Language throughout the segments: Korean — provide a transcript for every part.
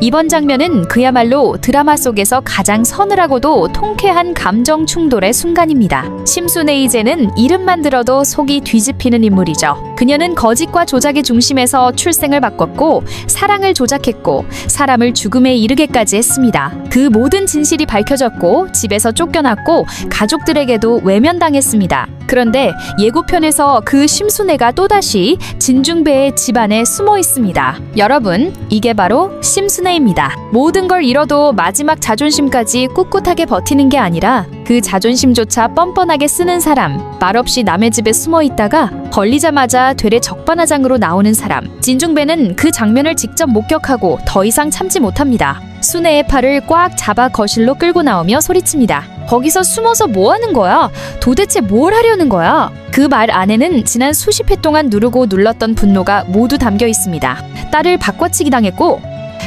이번 장면은 그야말로 드라마 속에서 가장 서늘하고도 통쾌한 감정 충돌의 순간입니다. 심순애이제는 이름만 들어도 속이 뒤집히는 인물이죠. 그녀는 거짓과 조작의 중심에서 출생을 바꿨고 사랑을 조작했고 사람을 죽음에 이르게까지 했습니다. 그 모든 진실이 밝혀졌고 집에서 쫓겨났고 가족들에게도 외면당했습니다. 그런데 예고편에서 그 심순애가 또다시 진중배의 집안에 숨어 있습니다. 여러분, 이게 바로 심순애입니다. 모든 걸 잃어도 마지막 자존심까지 꿋꿋하게 버티는 게 아니라 그 자존심조차 뻔뻔하게 쓰는 사람, 말없이 남의 집에 숨어 있다가 걸리자마자 되레 적반하장으로 나오는 사람. 진중배는 그 장면을 직접 목격하고 더 이상 참지 못합니다. 순애의 팔을 꽉 잡아 거실로 끌고 나오며 소리칩니다. 거기서 숨어서 뭐 하는 거야? 도대체 뭘 하려는 거야? 그 말 안에는 지난 수십 회 동안 누르고 눌렀던 분노가 모두 담겨 있습니다. 딸을 바꿔치기 당했고,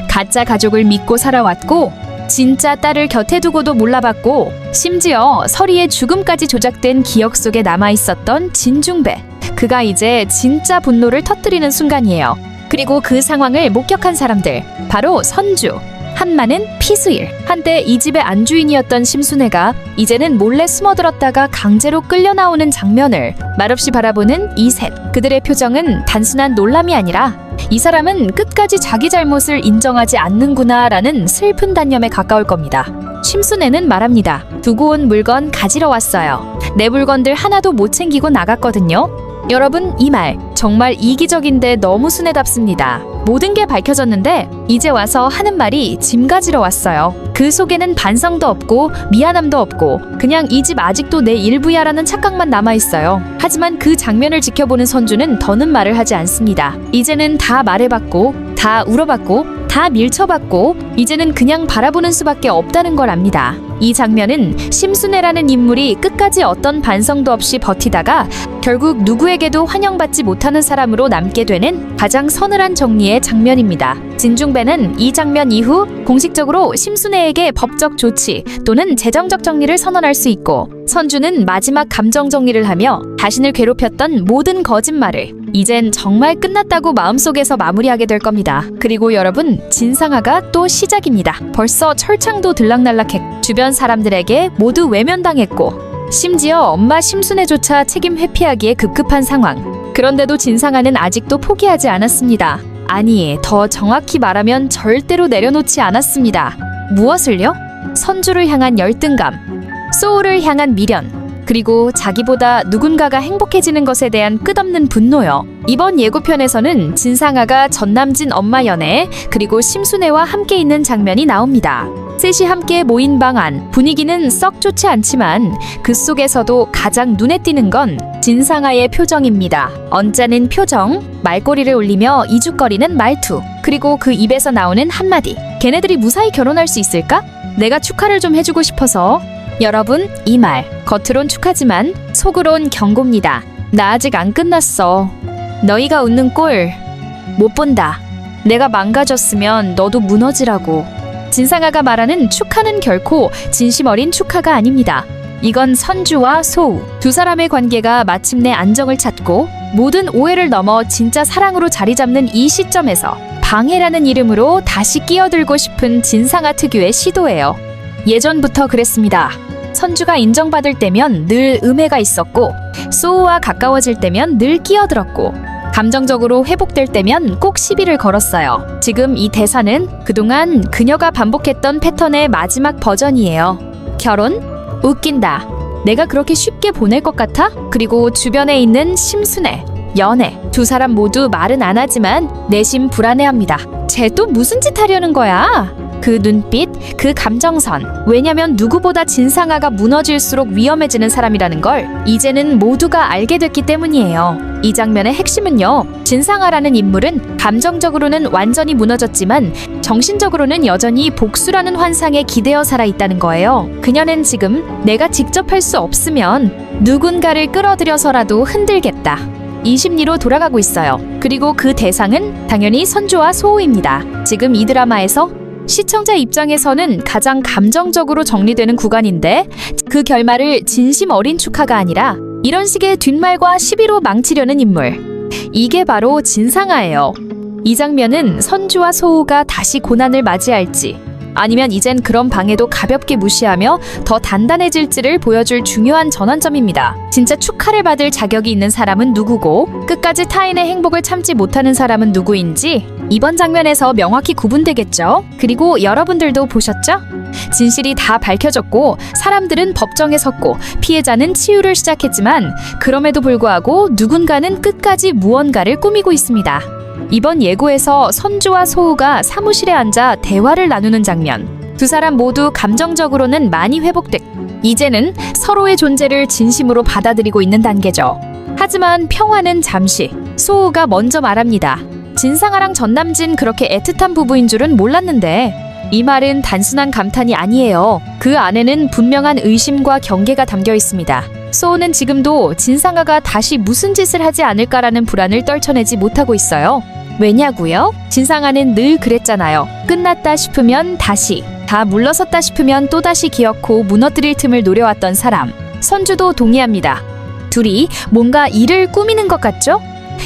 가짜 가족을 믿고 살아왔고, 진짜 딸을 곁에 두고도 몰라봤고, 심지어 서리의 죽음까지 조작된 기억 속에 남아 있었던 진중배. 그가 이제 진짜 분노를 터뜨리는 순간이에요. 그리고 그 상황을 목격한 사람들, 바로 선주, 한마는 피수일. 한때 이 집의 안주인이었던 심순애가 이제는 몰래 숨어들었다가 강제로 끌려 나오는 장면을 말없이 바라보는 이 셋. 그들의 표정은 단순한 놀람이 아니라 이 사람은 끝까지 자기 잘못을 인정하지 않는구나라는 슬픈 단념에 가까울 겁니다. 심순애는 말합니다. 두고 온 물건 가지러 왔어요. 내 물건들 하나도 못 챙기고 나갔거든요. 여러분 이 말 정말 이기적인데 너무 순애답습니다. 모든 게 밝혀졌는데 이제 와서 하는 말이 짐 가지러 왔어요. 그 속에는 반성도 없고 미안함도 없고 그냥 이 집 아직도 내 일부야라는 착각만 남아 있어요. 하지만 그 장면을 지켜보는 선주는 더는 말을 하지 않습니다. 이제는 다 말해봤고 다 울어봤고 다 밀쳐봤고 이제는 그냥 바라보는 수밖에 없다는 걸 압니다. 이 장면은 심순애라는 인물이 끝까지 어떤 반성도 없이 버티다가 결국 누구에게도 환영받지 못하는 사람으로 남게 되는 가장 서늘한 정리의 장면입니다. 진중배는 이 장면 이후 공식적으로 심순애에게 법적 조치 또는 재정적 정리를 선언할 수 있고 선주는 마지막 감정 정리를 하며 자신을 괴롭혔던 모든 거짓말을 이젠 정말 끝났다고 마음속에서 마무리하게 될 겁니다. 그리고 여러분 진상아가 또 시작입니다. 벌써 철창도 들락날락했고 주변 사람들에게 모두 외면당했고 심지어 엄마 심순애조차 책임 회피하기에 급급한 상황. 그런데도 진상아는 아직도 포기하지 않았습니다. 아니, 더 정확히 말하면 절대로 내려놓지 않았습니다. 무엇을요? 선주를 향한 열등감, 소울을 향한 미련, 그리고 자기보다 누군가가 행복해지는 것에 대한 끝없는 분노요. 이번 예고편에서는 진상아가 전남진 엄마 연애 그리고 심순애와 함께 있는 장면이 나옵니다. 셋이 함께 모인 방 안 분위기는 썩 좋지 않지만 그 속에서도 가장 눈에 띄는 건 진상아의 표정입니다. 언짢은 표정, 말꼬리를 올리며 이죽거리는 말투, 그리고 그 입에서 나오는 한마디. 걔네들이 무사히 결혼할 수 있을까? 내가 축하를 좀 해주고 싶어서 여러분, 이 말 겉으론 축하지만 속으론 경고입니다. 나 아직 안 끝났어. 너희가 웃는 꼴 못 본다. 내가 망가졌으면 너도 무너지라고. 진상아가 말하는 축하는 결코 진심 어린 축하가 아닙니다. 이건 선주와 소우 두 사람의 관계가 마침내 안정을 찾고 모든 오해를 넘어 진짜 사랑으로 자리 잡는 이 시점에서 방해라는 이름으로 다시 끼어들고 싶은 진상아 특유의 시도예요. 예전부터 그랬습니다. 선주가 인정받을 때면 늘 음해가 있었고 소우와 가까워질 때면 늘 끼어들었고 감정적으로 회복될 때면 꼭 시비를 걸었어요. 지금 이 대사는 그동안 그녀가 반복했던 패턴의 마지막 버전이에요. 결혼? 웃긴다. 내가 그렇게 쉽게 보낼 것 같아? 그리고 주변에 있는 심순애, 연애 두 사람 모두 말은 안 하지만 내심 불안해합니다. 쟤 또 무슨 짓 하려는 거야? 그 눈빛, 그 감정선. 왜냐면 누구보다 진상아가 무너질수록 위험해지는 사람이라는 걸 이제는 모두가 알게 됐기 때문이에요. 이 장면의 핵심은요. 진상아라는 인물은 감정적으로는 완전히 무너졌지만 정신적으로는 여전히 복수라는 환상에 기대어 살아 있다는 거예요. 그녀는 지금 내가 직접 할 수 없으면 누군가를 끌어들여서라도 흔들겠다. 이 심리로 돌아가고 있어요. 그리고 그 대상은 당연히 선주와 소우입니다. 지금 이 드라마에서 시청자 입장에서는 가장 감정적으로 정리되는 구간인데 그 결말을 진심 어린 축하가 아니라 이런 식의 뒷말과 시비로 망치려는 인물. 이게 바로 진상아예요. 이 장면은 선주와 소우가 다시 고난을 맞이할지 아니면 이젠 그런 방해도 가볍게 무시하며 더 단단해질지를 보여줄 중요한 전환점입니다. 진짜 축하를 받을 자격이 있는 사람은 누구고 끝까지 타인의 행복을 참지 못하는 사람은 누구인지 이번 장면에서 명확히 구분되겠죠. 그리고 여러분들도 보셨죠? 진실이 다 밝혀졌고 사람들은 법정에 섰고 피해자는 치유를 시작했지만 그럼에도 불구하고 누군가는 끝까지 무언가를 꾸미고 있습니다. 이번 예고에서 선주와 소우가 사무실에 앉아 대화를 나누는 장면. 두 사람 모두 감정적으로는 많이 회복됐. 이제는 서로의 존재를 진심으로 받아들이고 있는 단계죠. 하지만 평화는 잠시. 소우가 먼저 말합니다. 진상아랑 전남진 그렇게 애틋한 부부인 줄은 몰랐는데 이 말은 단순한 감탄이 아니에요. 그 안에는 분명한 의심과 경계가 담겨 있습니다. 소우는 지금도 진상아가 다시 무슨 짓을 하지 않을까라는 불안을 떨쳐내지 못하고 있어요. 왜냐고요? 진상아는 늘 그랬잖아요. 끝났다 싶으면 다시, 다 물러섰다 싶으면 또다시 기어코 무너뜨릴 틈을 노려왔던 사람. 선주도 동의합니다. 둘이 뭔가 일을 꾸미는 것 같죠?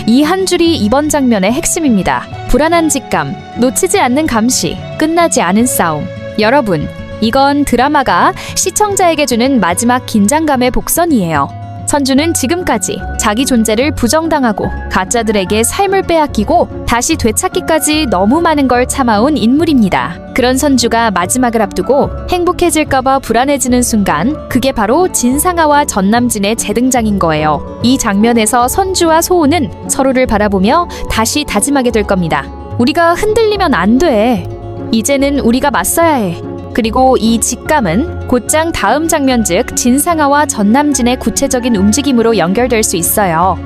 이 한 줄이 이번 장면의 핵심입니다. 불안한 직감, 놓치지 않는 감시, 끝나지 않은 싸움. 여러분, 이건 드라마가 시청자에게 주는 마지막 긴장감의 복선이에요. 선주는 지금까지 자기 존재를 부정당하고 가짜들에게 삶을 빼앗기고 다시 되찾기까지 너무 많은 걸 참아온 인물입니다. 그런 선주가 마지막을 앞두고 행복해질까봐 불안해지는 순간 그게 바로 진상아와 전남진의 재등장인 거예요. 이 장면에서 선주와 소우는 서로를 바라보며 다시 다짐하게 될 겁니다. 우리가 흔들리면 안 돼. 이제는 우리가 맞서야 해. 그리고 이 직감은 곧장 다음 장면 즉 진상아와 전남진의 구체적인 움직임으로 연결될 수 있어요.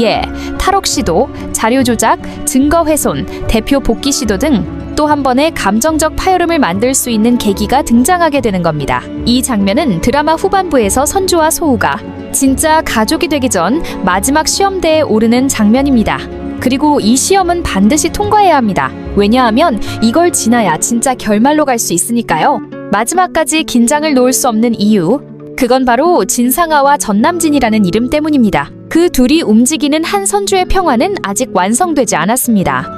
예, 탈옥 시도, 자료 조작, 증거 훼손, 대표 복귀 시도 등 또한 번의 감정적 파열음을 만들 수 있는 계기가 등장하게 되는 겁니다. 이 장면은 드라마 후반부에서 선주와 소우가 진짜 가족이 되기 전 마지막 시험대에 오르는 장면입니다. 그리고 이 시험은 반드시 통과해야 합니다. 왜냐하면 이걸 지나야 진짜 결말로 갈 수 있으니까요. 마지막까지 긴장을 놓을 수 없는 이유. 그건 바로 진상아와 전남진이라는 이름 때문입니다. 그 둘이 움직이는 한 선주의 평화는 아직 완성되지 않았습니다.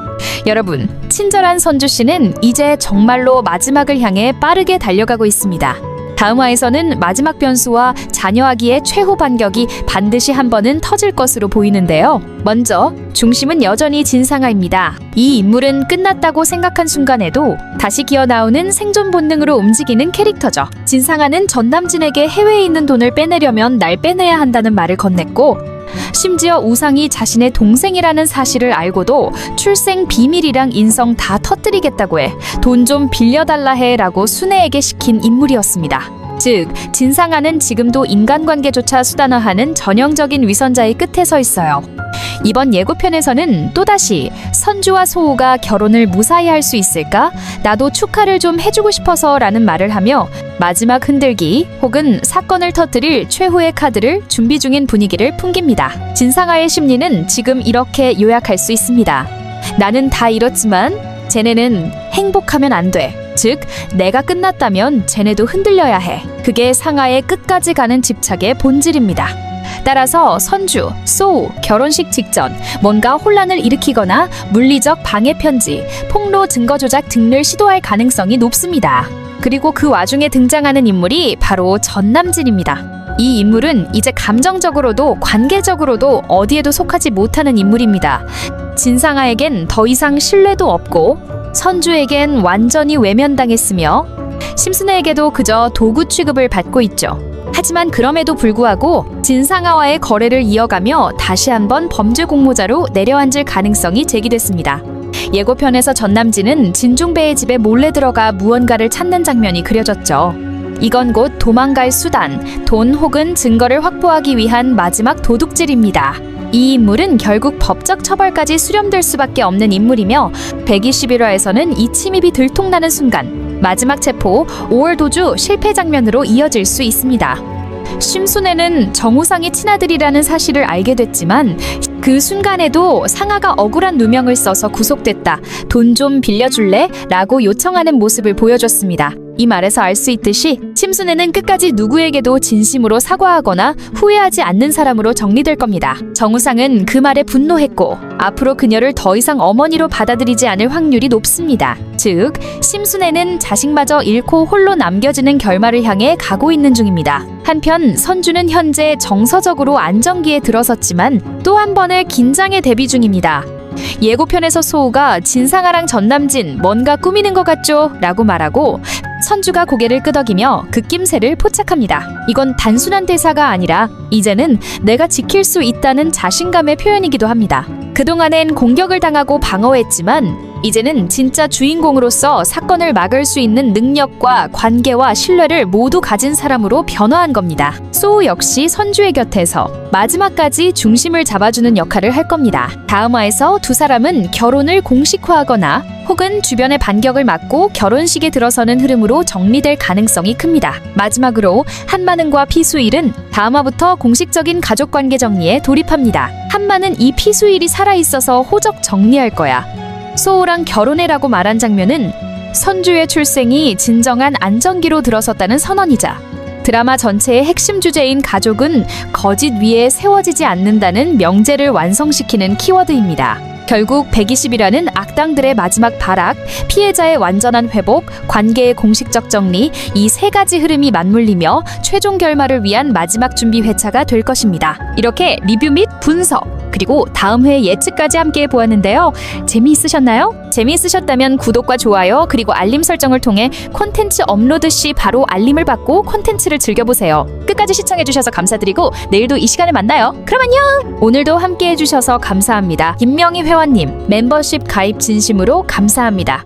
여러분, 친절한 선주 씨는 이제 정말로 마지막을 향해 빠르게 달려가고 있습니다. 다음 화에서는 마지막 변수와 자녀아기의 최후 반격이 반드시 한 번은 터질 것으로 보이는데요. 먼저 중심은 여전히 진상아입니다. 이 인물은 끝났다고 생각한 순간에도 다시 기어 나오는 생존 본능으로 움직이는 캐릭터죠. 진상아는 전남진에게 해외에 있는 돈을 빼내려면 날 빼내야 한다는 말을 건넸고 심지어 우상이 자신의 동생이라는 사실을 알고도 출생 비밀이랑 인성 다 터뜨리겠다고 해 돈 좀 빌려달라 해라고 순애에게 시킨 인물이었습니다. 즉, 진상아는 지금도 인간관계조차 수단화하는 전형적인 위선자의 끝에 서 있어요. 이번 예고편에서는 또다시 선주와 소우가 결혼을 무사히 할 수 있을까? 나도 축하를 좀 해주고 싶어서 라는 말을 하며 마지막 흔들기 혹은 사건을 터뜨릴 최후의 카드를 준비 중인 분위기를 풍깁니다. 진상아의 심리는 지금 이렇게 요약할 수 있습니다. 나는 다 잃었지만 쟤네는 행복하면 안 돼. 즉, 내가 끝났다면 쟤네도 흔들려야 해. 그게 상하의 끝까지 가는 집착의 본질입니다. 따라서 선주, 소우, 결혼식 직전 뭔가 혼란을 일으키거나 물리적 방해 편지, 폭로 증거 조작 등을 시도할 가능성이 높습니다. 그리고 그 와중에 등장하는 인물이 바로 전남진입니다. 이 인물은 이제 감정적으로도 관계적으로도 어디에도 속하지 못하는 인물입니다. 진상아에겐 더 이상 신뢰도 없고 선주에겐 완전히 외면당했으며 심순애에게도 그저 도구 취급을 받고 있죠. 하지만 그럼에도 불구하고 진상아와의 거래를 이어가며 다시 한번 범죄 공모자로 내려앉을 가능성이 제기됐습니다. 예고편에서 전남진은 진중배의 집에 몰래 들어가 무언가를 찾는 장면이 그려졌죠. 이건 곧 도망갈 수단, 돈 혹은 증거를 확보하기 위한 마지막 도둑질입니다. 이 인물은 결국 법적 처벌까지 수렴될 수밖에 없는 인물이며 121화에서는 이 침입이 들통나는 순간 마지막 체포 5월 도주 실패 장면으로 이어질 수 있습니다. 심순애는 정우상의 친아들이라는 사실을 알게 됐지만 그 순간에도 상아가 억울한 누명을 써서 구속됐다. 돈 좀 빌려줄래? 라고 요청하는 모습을 보여줬습니다. 이 말에서 알 수 있듯이 심순애는 끝까지 누구에게도 진심으로 사과하거나 후회하지 않는 사람으로 정리될 겁니다. 정우상은 그 말에 분노했고 앞으로 그녀를 더 이상 어머니로 받아들이지 않을 확률이 높습니다. 즉, 심순애는 자식마저 잃고 홀로 남겨지는 결말을 향해 가고 있는 중입니다. 한편 선주는 현재 정서적으로 안정기에 들어섰지만 또 한 번의 긴장에 대비 중입니다. 예고편에서 소우가 진상아랑 전남진 뭔가 꾸미는 것 같죠? 라고 말하고 선주가 고개를 끄덕이며 그 낌새를 포착합니다. 이건 단순한 대사가 아니라 이제는 내가 지킬 수 있다는 자신감의 표현이기도 합니다. 그동안엔 공격을 당하고 방어했지만 이제는 진짜 주인공으로서 사건을 막을 수 있는 능력과 관계와 신뢰를 모두 가진 사람으로 변화한 겁니다. 소우 역시 선주의 곁에서 마지막까지 중심을 잡아주는 역할을 할 겁니다. 다음화에서 두 사람은 결혼을 공식화하거나 혹은 주변의 반격을 막고 결혼식에 들어서는 흐름으로 정리될 가능성이 큽니다. 마지막으로 한마는과 피수일은 다음화부터 공식적인 가족 관계 정리에 돌입합니다. 한마는 이 피수일이 살아있어서 호적 정리할 거야. 소우랑 결혼해라고 말한 장면은 선주의 출생이 진정한 안정기로 들어섰다는 선언이자 드라마 전체의 핵심 주제인 가족은 거짓 위에 세워지지 않는다는 명제를 완성시키는 키워드입니다. 결국 120이라는 악당들의 마지막 발악, 피해자의 완전한 회복, 관계의 공식적 정리, 이 세 가지 흐름이 맞물리며 최종 결말을 위한 마지막 준비 회차가 될 것입니다. 이렇게 리뷰 및 분석, 그리고 다음 회 예측까지 함께 보았는데요. 재미있으셨나요? 재미있으셨다면 구독과 좋아요, 그리고 알림 설정을 통해 콘텐츠 업로드 시 바로 알림을 받고 콘텐츠를 즐겨보세요. 끝까지 시청해주셔서 감사드리고 내일도 이 시간에 만나요. 그럼 안녕! 오늘도 함께 해주셔서 감사합니다. 김명희 회원님, 멤버십 가입 진심으로 감사합니다.